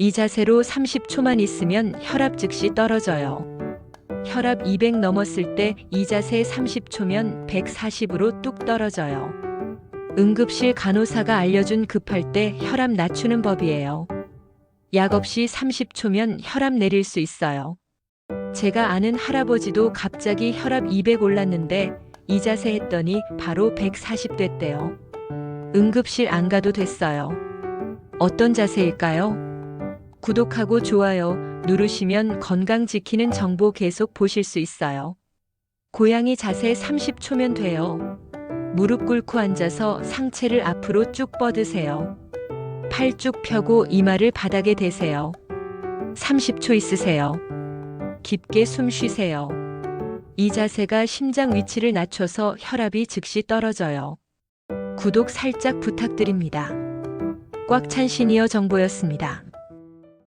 이 자세로 30초만 있으면 혈압 즉시 떨어져요. 혈압 200 넘었을 때 이 자세 30초면 140으로 뚝 떨어져요. 응급실 간호사가 알려준 급할 때 혈압 낮추는 법이에요. 약 없이 30초면 혈압 내릴 수 있어요. 제가 아는 할아버지도 갑자기 혈압 200 올랐는데 이 자세 했더니 바로 140 됐대요. 응급실 안 가도 됐어요. 어떤 자세일까요? 구독하고 좋아요 누르시면 건강 지키는 정보 계속 보실 수 있어요. 고양이 자세 30초면 돼요. 무릎 꿇고 앉아서 상체를 앞으로 쭉 뻗으세요. 팔 쭉 펴고 이마를 바닥에 대세요. 30초 있으세요. 깊게 숨 쉬세요. 이 자세가 심장 위치를 낮춰서 혈압이 즉시 떨어져요. 구독 살짝 부탁드립니다. 꽉 찬 시니어 정보였습니다.